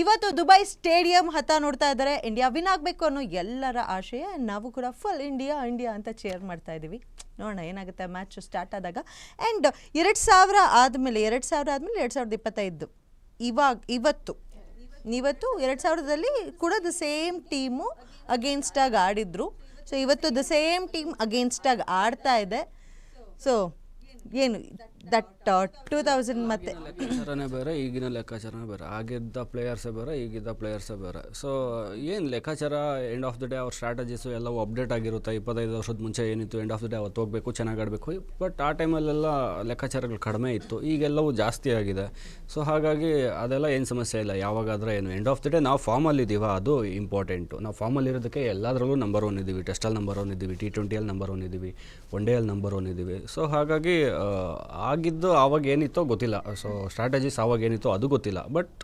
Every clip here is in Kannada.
ಇವತ್ತು ದುಬೈ ಸ್ಟೇಡಿಯಂ ಹತ್ತ ನೋಡ್ತಾ ಇದ್ದಾರೆ. ಇಂಡಿಯಾ ವಿನ್ ಆಗಬೇಕು ಅನ್ನೋ ಎಲ್ಲರ ಆಶಯ. ನಾವು ಕೂಡ ಫುಲ್ ಇಂಡಿಯಾ ಇಂಡಿಯಾ ಅಂತ ಚೇರ್ ಮಾಡ್ತಾ ಇದ್ದೀವಿ ನೋಡೋಣ ಏನಾಗುತ್ತೆ ಮ್ಯಾಚ್ ಸ್ಟಾರ್ಟ್ ಆದಾಗ. ಆ್ಯಂಡ್ ಎರಡು ಸಾವಿರ ಆದಮೇಲೆ, ಎರಡು ಸಾವಿರ ಆದಮೇಲೆ ಎರಡು ಸಾವಿರದ ಇಪ್ಪತ್ತೈದು. ಇವಾಗ, ಇವತ್ತು. ಇವತ್ತು ಎರಡು ಸಾವಿರದಲ್ಲಿ ಕೂಡ ದ ಸೇಮ್ ಟೀಮು ಅಗೇನ್ಸ್ಟಾಗಿ ಆಡಿದ್ರು. ಸೊ ಇವತ್ತು ದ ಸೇಮ್ ಟೀಮ್ ಅಗೇನ್ಸ್ಟಾಗಿ ಆಡ್ತಾ ಇದೆ. ಸೊ ಏನು? ದಟ್ ಟೂ ತೌಸಂಡ್ ಮತ್ತೆ. ಲೆಕ್ಕಾಚಾರನೇ ಬೇರೆ ಈಗಿನ ಲೆಕ್ಕಾಚಾರನೇ ಬೇರೆ. ಆಗಿದ್ದ ಪ್ಲೇಯರ್ಸೇ ಬೇರೆ ಈಗಿದ್ದ ಪ್ಲೇಯರ್ಸೇ ಬೇರೆ. ಸೊ ಏನು ಲೆಕ್ಕಾಚಾರ? ಎಂಡ್ ಆಫ್ ದ ಡೇ ಅವ್ರ ಸ್ಟ್ರಾಟಜೀಸು ಎಲ್ಲವೂ ಅಪ್ಡೇಟ್ ಆಗಿರುತ್ತೆ. ಇಪ್ಪತ್ತೈದು ವರ್ಷದ ಮುಂಚೆ ಏನಿತ್ತು ಎಂಡ್ ಆಫ್ ದ ಡೇ ಅವತ್ತು ಹೋಗಬೇಕು ಚೆನ್ನಾಗಿ ಆಡಬೇಕು. ಬಟ್ ಆ ಟೈಮಲ್ಲೆಲ್ಲ ಲೆಕ್ಕಾಚಾರಗಳು ಕಡಿಮೆ ಇತ್ತು. ಈಗೆಲ್ಲವೂ ಜಾಸ್ತಿ ಆಗಿದೆ. ಸೊ ಹಾಗಾಗಿ ಅದೆಲ್ಲ ಏನು ಸಮಸ್ಯೆ ಇಲ್ಲ. ಯಾವಾಗಾದರೆ ಏನು. ಎಂಡ್ ಆಫ್ ದ ಡೇ ನಾವು ಫಾರ್ಮಲ್ಲಿದ್ದೀವ ಅದು ಇಂಪಾರ್ಟೆಂಟು ನಾವು ಫಾರ್ಮಲ್ಲಿ ಇರೋದಕ್ಕೆ ಎಲ್ಲದರಲ್ಲೂ ನಂಬರ್ ಒನ್ ಇದ್ದೀವಿ. ಟೆಸ್ಟಲ್ಲಿ ನಂಬರ್ ಒನ್ ಇದ್ದೀವಿ. ಟಿ ಟ್ವೆಂಟಿಯಲ್ಲಿ ನಂಬರ್ ಒನ್ ಇದ್ದೀವಿ. ಒನ್ ಡೇಯಲ್ಲಿ ನಂಬರ್ ಒನ್ ಇದ್ದೀವಿ. ಸೊ ಹಾಗಾಗಿ ಆ, ಆಗಿದ್ದು ಆವಾಗ ಏನಿತ್ತೋ ಗೊತ್ತಿಲ್ಲ. ಸೊ ಸ್ಟ್ರಾಟಜೀಸ್ ಆವಾಗ ಏನಿತ್ತೋ ಅದು ಗೊತ್ತಿಲ್ಲ. ಬಟ್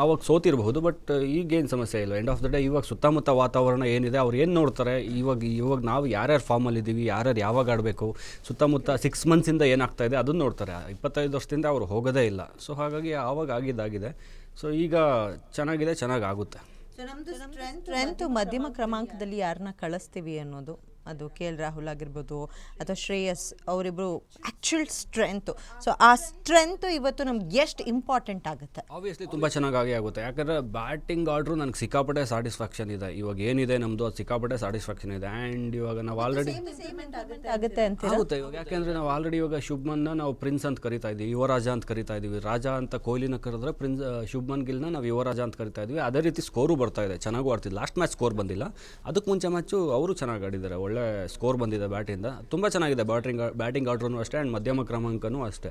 ಆವಾಗ ಸೋತಿರಬಹುದು. ಬಟ್ ಈಗೇನು ಸಮಸ್ಯೆ ಇಲ್ಲ. ಎಂಡ್ ಆಫ್ ದ ಡೇ ಇವಾಗ ಸುತ್ತಮುತ್ತ ವಾತಾವರಣ ಏನಿದೆ, ಅವ್ರು ಏನು ನೋಡ್ತಾರೆ? ಇವಾಗ ಇವಾಗ ನಾವು ಯಾರ್ಯಾರು ಫಾರ್ಮಲ್ಲಿದ್ದೀವಿ ಯಾರ್ಯಾರು ಯಾವಾಗ ಆಡಬೇಕು, ಸುತ್ತಮುತ್ತ ಸಿಕ್ಸ್ ಮಂತ್ಸಿಂದ ಏನಾಗ್ತಾ ಇದೆ ಅದನ್ನು ನೋಡ್ತಾರೆ. ಇಪ್ಪತ್ತೈದು ವರ್ಷದಿಂದ ಅವ್ರು ಹೋಗೋದೇ ಇಲ್ಲ. ಸೊ ಹಾಗಾಗಿ ಆವಾಗ ಆಗಿದ್ದಾಗಿದೆ. ಸೊ ಈಗ ಚೆನ್ನಾಗಿದೆ ಚೆನ್ನಾಗಿ ಆಗುತ್ತೆ ಸ್ಟ್ರೆಂತ್ ಮಧ್ಯಮ ಕ್ರಮಾಂಕದಲ್ಲಿ ಯಾರನ್ನ ಕಳಿಸ್ತೀವಿ ಅನ್ನೋದು. ಅದು ಕೆ ಎಲ್ ರಾಹುಲ್ ಆಗಿರ್ಬೋದು ಅಥವಾ ಶ್ರೇಯಸ್ ಅವರಿಬ್ರು ಆ್ಯಕ್ಚುಲ್ ಸ್ಟ್ರೆಂತು ಸೊ ಆ ಸ್ಟ್ರೆಂತು ಇವತ್ತು ನಮ್ಗೆ ಎಷ್ಟು ಇಂಪಾರ್ಟೆಂಟ್ ಆಗುತ್ತೆ? ಆಬ್ವಿಯಸ್ಲಿ ತುಂಬ ಚೆನ್ನಾಗಿ ಆಗುತ್ತೆ. ಯಾಕಂದರೆ ಬ್ಯಾಟಿಂಗ್ ಆರ್ಡ್ರು ನನಗೆ ಸಿಕ್ಕಾಪಟ್ಟೆ ಸ್ಯಾಟಿಸ್ಫ್ಯಾಕ್ಷನ್ ಇದೆ. ಇವಾಗ ಏನಿದೆ ನಮ್ಮದು ಅದು ಸಿಕ್ಕಾಪಟ್ಟೆ ಸ್ಯಾಟಿಸ್ಫ್ಯಾಕ್ಷನ್ ಇದೆ. ಆ್ಯಂಡ್ ಇವಾಗ ನಾವು ಆಲ್ರೆಡಿ ಆಗುತ್ತೆ ಅಂತ ಆಗುತ್ತೆ ಇವಾಗ ಯಾಕೆಂದರೆ ನಾವು ಆಲ್ರೆಡಿ ಇವಾಗ ಶುಭ್ಮನ್ನ ನಾವು ಪ್ರಿನ್ಸ್ ಅಂತ ಕರಿತಾ ಇದ್ದೀವಿ. ಯುವರಾಜ ಅಂತ ಕರಿತಾ ಇದ್ದೀವಿ. ರಾಜ ಅಂತ ಕೊಹ್ಲಿನ ಕರೆದ್ರೆ ಪ್ರಿನ್ಸ್ ಶುಭ್ಮನ್ ಗಿಲ್ನ ನಾವು ಯುವರಾಜ ಅಂತ ಕರಿತಾ ಇದ್ವಿ ಅದೇ ರೀತಿ ಸ್ಕೋರು ಬರ್ತಾ ಇದೆ. ಚೆನ್ನಾಗೂ ಆಡ್ತಿಲ್ಲ ಲಾಸ್ಟ್ ಮ್ಯಾಚ್ ಸ್ಕೋರ್ ಬಂದಿಲ್ಲ. ಅದಕ್ಕೆ ಮುಂಚೆ ಮ್ಯಾಚು ಅವರು ಚೆನ್ನಾಗಿ ಆಡಿದ್ದಾರೆ. ಒಳ್ಳೆ ಸ್ಕೋರ್ ಬಂದಿದೆ ಬ್ಯಾಟಿಂದ. ತುಂಬ ಚೆನ್ನಾಗಿದೆ ಬ್ಯಾಟಿಂಗ್ ಬ್ಯಾಟಿಂಗ್ ಆರ್ಡ್ರೂ ಅಷ್ಟೇ ಆ್ಯಂಡ್ ಮಧ್ಯಮ ಕ್ರಮಾಂಕನೂ ಅಷ್ಟೇ.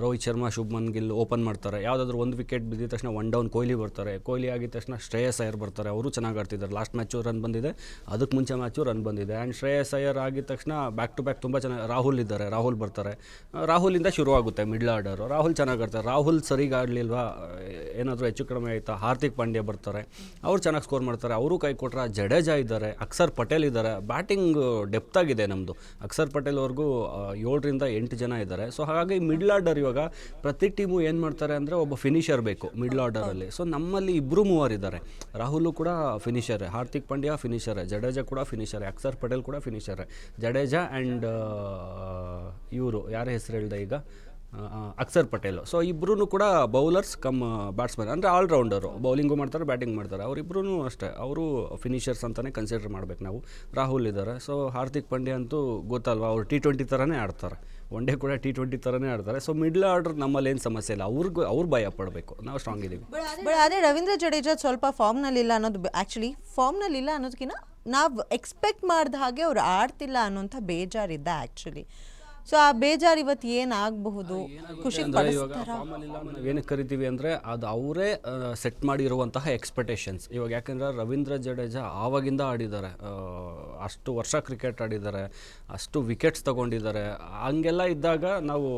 ರೋಹಿತ್ ಶರ್ಮಾ, ಶುಭ್ಮನ್ ಗಿಲ್ ಓಪನ್ ಮಾಡ್ತಾರೆ. ಯಾವುದಾದ್ರೂ ಒಂದು ವಿಕೆಟ್ ಬಿದ್ದಿದ ತಕ್ಷಣ ಒನ್ ಡೌನ್ ಕೊಹ್ಲಿ ಬರ್ತಾರೆ. ಕೊಹ್ಲಿ ಆಗಿದ ತಕ್ಷಣ ಶ್ರೇಯಸ್ ಅಯ್ಯರ್ ಬರ್ತಾರೆ. ಅವರು ಚೆನ್ನಾಗಿ ಆಡ್ತಿದ್ದಾರೆ. ಲಾಸ್ಟ್ ಮ್ಯಾಚು ರನ್ ಬಂದಿದೆ. ಅದಕ್ಕೆ ಮುಂಚೆ ಮ್ಯಾಚು ರನ್ ಬಂದಿದೆ. ಆ್ಯಂಡ್ ಶ್ರೇಯಸ್ ಅಯ್ಯರ್ ಆಗಿದ ತಕ್ಷಣ ಬ್ಯಾಕ್ ಟು ಬ್ಯಾಕ್ ತುಂಬ ಚೆನ್ನಾಗಿ, ರಾಹುಲ್ ಇದ್ದಾರೆ. ರಾಹುಲ್ ಬರ್ತಾರೆ. ರಾಹುಲಿಂದ ಶುರುವಾಗುತ್ತೆ ಮಿಡ್ಲ್ ಆರ್ಡರ್ ರಾಹುಲ್ ಚೆನ್ನಾಗಿ ಆಡ್ತಾರೆ. ರಾಹುಲ್ ಸರಿಗೆ ಆಡಲಿಲ್ವಾ? ಏನಾದರೂ ಹೆಚ್ಚು ಕಡಿಮೆ ಆಯಿತಾ? ಹಾರ್ದಿಕ್ ಪಾಂಡ್ಯ ಬರ್ತಾರೆ. ಅವ್ರು ಚೆನ್ನಾಗಿ ಸ್ಕೋರ್ ಮಾಡ್ತಾರೆ. ಅವರು ಕೈ ಕೊಟ್ಟರೆ ಜಡೇಜಾ ಇದ್ದಾರೆ. ಅಕ್ಷರ್ ಪಟೇಲ್ ಇದ್ದಾರೆ. ಬ್ಯಾಟಿಂಗ್ ಡೆಪ್ತ್ ಆಗಿದೆ ನಮ್ಮದು ಅಕ್ಷರ್ ಪಟೇಲ್ ಅವ್ರಿಗೂ ಏಳರಿಂದ ಎಂಟು ಜನ ಇದ್ದಾರೆ. ಸೊ ಹಾಗಾಗಿ ಮಿಡ್ಲ್ ಆರ್ಡರ್ ಇವಾಗ ಪ್ರತಿ ಟೀಮು ಏನು ಮಾಡ್ತಾರೆ ಅಂದರೆ ಒಬ್ಬ ಫಿನಿಷರ್ ಬೇಕು ಮಿಡ್ಲ್ ಆರ್ಡರಲ್ಲಿ ಸೊ ನಮ್ಮಲ್ಲಿ ಇಬ್ಬರು ಮೂವರ್ ಇದ್ದಾರೆ. ರಾಹುಲ್ ಕೂಡ ಫಿನಿಷರ್ ಹಾರ್ದಿಕ್ ಪಾಂಡ್ಯ ಫಿನಿಷರ್ ಜಡೇಜಾ ಕೂಡ ಫಿನಿಷರ್ ಅಕ್ಷರ್ ಪಟೇಲ್ ಕೂಡ ಫಿನಿಷರ್ ಜಡೇಜಾ ಆ್ಯಂಡ್ ಇವರು ಯಾರ ಹೆಸರು ಹೇಳಿದೆ ಈಗ? ಅಕ್ಷರ್ ಪಟೇಲ್. ಸೊ ಇಬ್ಬರೂ ಕೂಡ ಬೌಲರ್ಸ್ ಕಮ್ ಬ್ಯಾಟ್ಸ್ಮನ್. ಅಂದರೆ ಆಲ್ರೌಂಡರು. ಬೌಲಿಂಗು ಮಾಡ್ತಾರೆ, ಬ್ಯಾಟಿಂಗ್ ಮಾಡ್ತಾರೆ. ಅವರಿಬ್ಬರೂ ಅಷ್ಟೇ. ಅವರು ಫಿನಿಷರ್ಸ್ ಅಂತಲೇ ಕನ್ಸಿಡರ್ ಮಾಡ್ಬೇಕು ನಾವು. ರಾಹುಲ್ ಇದ್ದಾರೆ. ಸೊ ಹಾರ್ದಿಕ್ ಪಾಂಡ್ಯ ಅಂತೂ ಗೊತ್ತಲ್ವಾ? ಅವ್ರು ಟಿ ಟ್ವೆಂಟಿ ಥರನೇ ಆಡ್ತಾರೆ. ಒನ್ ಡೇ ಕೂಡ ಟಿ ಟ್ವೆಂಟಿ ಥರನೇ ಆಡ್ತಾರೆ. ಸೊ ಮಿಡ್ಲ್ ಆರ್ಡರ್ ನಮ್ಮಲ್ಲಿ ಏನು ಸಮಸ್ಯೆ ಇಲ್ಲ. ಅವ್ರಿಗೂ, ಅವ್ರು ಭಯ ಪಡಬೇಕು. ನಾವು ಸ್ಟ್ರಾಂಗ್ ಇದ್ದೀವಿ ಬಟ್ ಅದೇ ರವೀಂದ್ರ ಜಡೇಜಾ ಸ್ವಲ್ಪ ಫಾರ್ಮ್ನಲ್ಲಿಲ್ಲ ಅನ್ನೋದು ಆ್ಯಕ್ಚುಲಿ ಫಾರ್ಮ್ನಲ್ಲಿಲ್ಲ ಅನ್ನೋದಕ್ಕಿಂತ ನಾವು ಎಕ್ಸ್ಪೆಕ್ಟ್ ಮಾಡಿದ ಹಾಗೆ ಅವ್ರು ಆಡ್ತಿಲ್ಲ ಅನ್ನೋಂಥ ಬೇಜಾರಿದ್ದ ಆ್ಯಕ್ಚುಲಿ ಸೊ ಆ ಬೇಜಾರು ಇವತ್ತು ಏನಾಗಬಹುದು? ಖುಷಿ ಏನು ಏನಕ್ಕೆ ಕರಿತೀವಿ ಅಂದರೆ ಅದು ಅವರೇ ಸೆಟ್ ಮಾಡಿರುವಂತಹ ಎಕ್ಸ್ಪೆಕ್ಟೇಷನ್ಸ್ ಇವಾಗ ಯಾಕಂದ್ರೆ ರವೀಂದ್ರ ಜಡೇಜಾ ಆವಾಗಿಂದ ಆಡಿದ್ದಾರೆ. ಅಷ್ಟು ವರ್ಷ ಕ್ರಿಕೆಟ್ ಆಡಿದ್ದಾರೆ ಅಷ್ಟು ವಿಕೆಟ್ಸ್ ತಗೊಂಡಿದ್ದಾರೆ. ಹಂಗೆಲ್ಲ ಇದ್ದಾಗ ನಾವು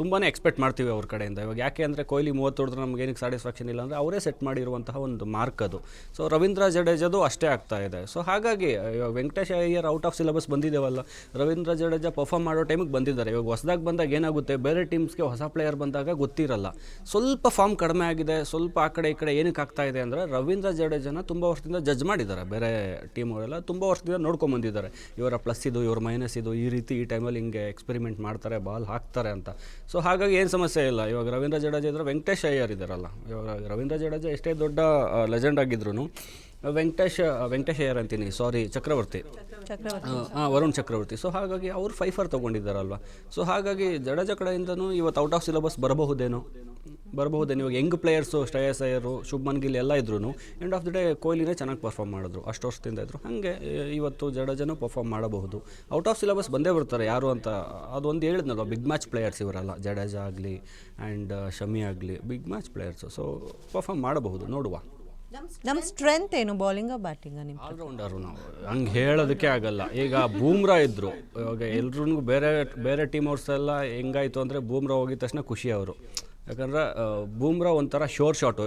ತುಂಬಾ ಎಕ್ಸ್ಪೆಕ್ಟ್ ಮಾಡ್ತೀವಿ ಅವ್ರ ಕಡೆಯಿಂದ. ಇವಾಗ ಯಾಕೆ ಅಂದರೆ ಕೊಹ್ಲಿ ಮೂವತ್ತು ಹೊಡೆದ್ರೆ ನಮ್ಗೆ ಏನಕ್ಕೆ ಸ್ಯಾಟಿಸ್ಫ್ಯಾಕ್ಷನ್ ಇಲ್ಲ ಅಂದರೆ ಅವರೇ ಸೆಟ್ ಮಾಡಿರುವಂತಹ ಒಂದು ಮಾರ್ಕ್ ಅದು. ಸೊ ರವೀಂದ್ರ ಜಡೇಜದು ಅಷ್ಟೇ ಆಗ್ತಾ ಇದೆ. ಸೊ ಹಾಗಾಗಿ ಇವಾಗ Venkatesh Iyer out of syllabus ಬಂದಿದ್ದೇವಲ್ಲ Ravindra Jadeja perform ಮಾಡೋ ಟೈಮಿಗೆ ಬಂದಿದ್ದಾರೆ. ಇವಾಗ ಹೊಸದಾಗಿ ಬಂದಾಗ ಏನಾಗುತ್ತೆ? ಬೇರೆ ಟೀಮ್ಸ್ಗೆ ಹೊಸ ಪ್ಲೇಯರ್ ಬಂದಾಗ ಗೊತ್ತಿರಲ್ಲ. ಸ್ವಲ್ಪ ಫಾರ್ಮ್ ಕಡಿಮೆ ಆಗಿದೆ. ಸ್ವಲ್ಪ ಆ ಕಡೆ ಈ ಕಡೆ ಏನಕ್ಕೆ ಆಗ್ತಾ ಇದೆ ಅಂದರೆ ರವೀಂದ್ರ ಜಡೇಜನ ತುಂಬ ವರ್ಷದಿಂದ ಜಡ್ಜ್ ಮಾಡಿದ್ದಾರೆ. ಬೇರೆ ಟೀಮ್ ಅವರೆಲ್ಲ ತುಂಬ ವರ್ಷದಿಂದ ನೋಡ್ಕೊಂಬಂದಿದ್ದಾರೆ ಇವರ ಪ್ಲಸ್ ಇದು, ಇವರ ಮೈನಸ್ ಇದು, ಈ ರೀತಿ ಈ ಟೈಮಲ್ಲಿ ಹಿಂಗೆ ಎಕ್ಸ್ಪೆರಿಮೆಂಟ್ ಮಾಡ್ತಾರೆ ಬಾಲ್ ಹಾಕ್ತಾರೆ ಅಂತ. ಸೊ ಹಾಗಾಗಿ ಏನು ಸಮಸ್ಯೆ ಇಲ್ಲ. ಇವಾಗ ರವೀಂದ್ರ ಜಡೇಜ ಇದ್ದರೆ ವೆಂಕಟೇಶ್ ಅಯ್ಯರ್ ಇದ್ದಾರಲ್ಲ. ಇವಾಗ ರವೀಂದ್ರ ಜಡೇಜ ಎಷ್ಟೇ ದೊಡ್ಡ ಲೆಜೆಂಡ್ ಆಗಿದ್ರು ವೆಂಕಟೇಶ್ ವೆಂಕಟೇಶ್ ಅಯ್ಯರ್ ಅಂತೀನಿ. ಸಾರಿ ಚಕ್ರವರ್ತಿ. ಹಾಂ ವರುಣ್ ಚಕ್ರವರ್ತಿ. ಸೊ ಹಾಗಾಗಿ ಅವರು ಫೈಫರ್ ತೊಗೊಂಡಿದ್ದಾರಲ್ವ? ಸೊ ಹಾಗಾಗಿ ಜಡೇಜ ಕಡೆಯಿಂದನೂ ಇವತ್ತು ಔಟ್ ಆಫ್ ಸಿಲೆಬಸ್ ಬರಬಹುದೇನೋ? ಬರಬಹುದೇನು? ಇವಾಗ ಯಂಗ್ ಪ್ಲೇಯರ್ಸು ಶ್ರೇಯಸ್ ಅಯ್ಯರು ಶುಭ್ಮನ್ ಗಿಲ್ ಎಲ್ಲ ಇದ್ರು ಎಂಡ್ ಆಫ್ ದ ಡೇ ಕೊಹ್ಲಿನೇ ಚೆನ್ನಾಗಿ ಪರ್ಫಾರ್ಮ್ ಮಾಡಿದ್ರು. ಅಷ್ಟು ವರ್ಷದಿಂದ ಇದ್ರು. ಹಾಗೆ ಇವತ್ತು ಜಡೇಜಾನು ಪರ್ಫಾರ್ಮ್ ಮಾಡಬಹುದು. ಔಟ್ ಆಫ್ ಸಿಲೆಬಸ್ ಬಂದೇ ಬರ್ತಾರೆ ಯಾರು ಅಂತ ಅದೊಂದು ಹೇಳಿದ್ನಲ್ವ ಬಿಗ್ ಮ್ಯಾಚ್ ಪ್ಲೇಯರ್ಸ್ ಇವರಲ್ಲ. ಜಡೇಜಾ ಆಗಲಿ ಆ್ಯಂಡ್ ಶಮಿ ಆಗಲಿ big match players so perform ಮಾಡಬಹುದು. ನೋಡುವ. ನಮ್ಮ ಸ್ಟ್ರೆಂತ್ ಏನು? ಬೌಲಿಂಗ್ ಬ್ಯಾಟಿಂಗ್ ನಿಮ್ಮ ಆಲ್ರೌಂಡರು ನಾವು. ಹಂಗೆ ಹೇಳೋದಕ್ಕೆ ಆಗಲ್ಲ. ಈಗ ಬೂಮ್ರಾ ಇದ್ದರು ಇವಾಗ ಎಲ್ರಿಗೂ ಬೇರೆ ಬೇರೆ ಟೀಮ್ ಅವ್ರ್ಸ್ ಎಲ್ಲ ಹೆಂಗಾಯ್ತು ಅಂದರೆ ಬೂಮ್ರಾ ಹೋಗಿದ ತಕ್ಷಣ ಖುಷಿ ಅವರು. ಯಾಕಂದ್ರೆ ಬೂಮ್ರಾ ಒಂಥರ ಶೋರ್ ಶಾಟು